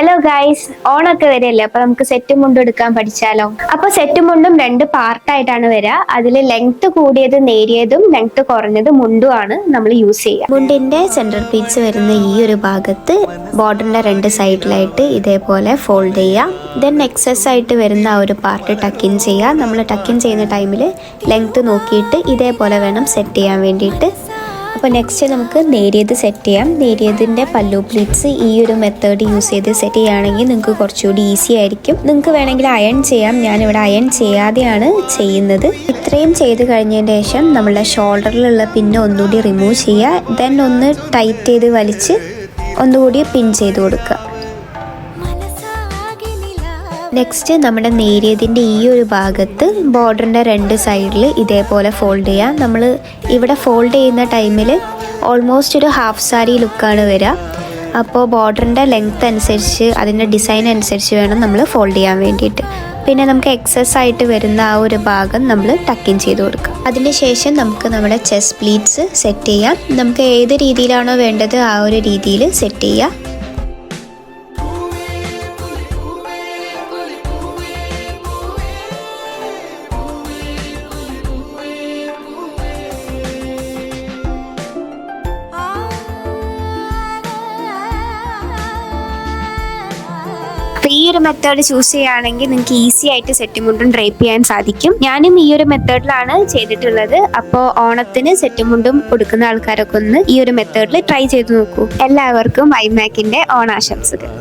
Hello guys ഓണൊക്കെ വരെയല്ലേ അപ്പൊ നമുക്ക് സെറ്റും മുണ്ടും എടുക്കാൻ പഠിച്ചാലോ? അപ്പൊ സെറ്റും മുണ്ടും രണ്ട് പാർട്ടായിട്ടാണ് വരിക അതിൽ ലെങ്ത് കൂടിയത് നേരിയതും ലെങ്ത് കുറഞ്ഞത് മുണ്ടുമാണ് നമ്മൾ യൂസ് ചെയ്യുക മുണ്ടിന്റെ സെൻട്രൽ പീസ് വരുന്ന ഈ ഒരു ഭാഗത്ത് ബോർഡറിന്റെ രണ്ട് സൈഡിലായിട്ട് ഇതേപോലെ ഫോൾഡ് ചെയ്യുക ദെൻ എക്സസ് ആയിട്ട് വരുന്ന ആ ഒരു പാർട്ട് ടക്കിൻ ചെയ്യുക നമ്മൾ ടക്കിൻ ചെയ്യുന്ന ടൈമിൽ ലെങ്ത് നോക്കിയിട്ട് ഇതേപോലെ വേണം സെറ്റ് ചെയ്യാൻ വേണ്ടിയിട്ട്. അപ്പോൾ നെക്സ്റ്റ് നമുക്ക് നേരിയത് സെറ്റ് ചെയ്യാം. നേരിയതിന്റെ പല്ലു പ്ലീറ്റ്സ് ഈ ഒരു മെത്തേഡ് യൂസ് ചെയ്ത് സെറ്റ് ചെയ്യുകയാണെങ്കിൽ നിങ്ങൾക്ക് കുറച്ചുകൂടി ഈസി ആയിരിക്കും. നിങ്ങൾക്ക് വേണമെങ്കിൽ അയൺ ചെയ്യാം. ഞാനിവിടെ അയൺ ചെയ്യാതെയാണ് ചെയ്യുന്നത്. ഇത്രയും ചെയ്ത് കഴിഞ്ഞതിന് ശേഷം നമ്മളുടെ ഷോൾഡറിലുള്ള പിന്നെ ഒന്നുകൂടി റിമൂവ് ചെയ്യുക. ദെൻ ഒന്ന് ടൈറ്റ് ചെയ്ത് വലിച്ച് ഒന്നുകൂടി പിൻ ചെയ്ത് കൊടുക്കുക. നെക്സ്റ്റ് നമ്മുടെ നേരിയതിന്റെ ഈ ഒരു ഭാഗത്ത് ബോർഡറിന്റെ രണ്ട് സൈഡിൽ ഇതേപോലെ ഫോൾഡ് ചെയ്യാം. നമ്മൾ ഇവിടെ ഫോൾഡ് ചെയ്യുന്ന ടൈമിൽ ഓൾമോസ്റ്റ് ഒരു ഹാഫ് സാരി ലുക്കാണ് വരിക. അപ്പോൾ ബോർഡറിന്റെ ലെങ്ത് അനുസരിച്ച് അതിന്റെ ഡിസൈൻ അനുസരിച്ച് വേണം നമ്മൾ ഫോൾഡ് ചെയ്യാൻ വേണ്ടിയിട്ട്. പിന്നെ നമുക്ക് എക്സസ് ആയിട്ട് വരുന്ന ആ ഒരു ഭാഗം നമ്മൾ ടക്കിൻ ചെയ്ത് കൊടുക്കുക അതിന് ശേഷം നമുക്ക് നമ്മുടെ ചെസ്റ്റ് പ്ലീറ്റ്സ് സെറ്റ് ചെയ്യാം. നമുക്ക് ഏത് രീതിയിലാണോ വേണ്ടത് ആ ഒരു രീതിയിൽ സെറ്റ് ചെയ്യാം. അപ്പൊ ഈ ഒരു മെത്തേഡ് ചൂസ് ചെയ്യുകയാണെങ്കിൽ നിങ്ങൾക്ക് ഈസി ആയിട്ട് സെറ്റ് മുണ്ടും ഡ്രൈപ്പ് ചെയ്യാൻ സാധിക്കും. ഞാനും ഈ ഒരു മെത്തേഡിലാണ് ചെയ്തിട്ടുള്ളത്. അപ്പോൾ ഓണത്തിന് സെറ്റ് മുണ്ടും കൊടുക്കുന്ന ആൾക്കാരൊക്കെ ഒന്ന് ഈ ഒരു മെത്തേഡിൽ ട്രൈ ചെയ്ത് നോക്കൂ. എല്ലാവർക്കും ഐമാക്കിന്റെ ഓണാശംസകൾ.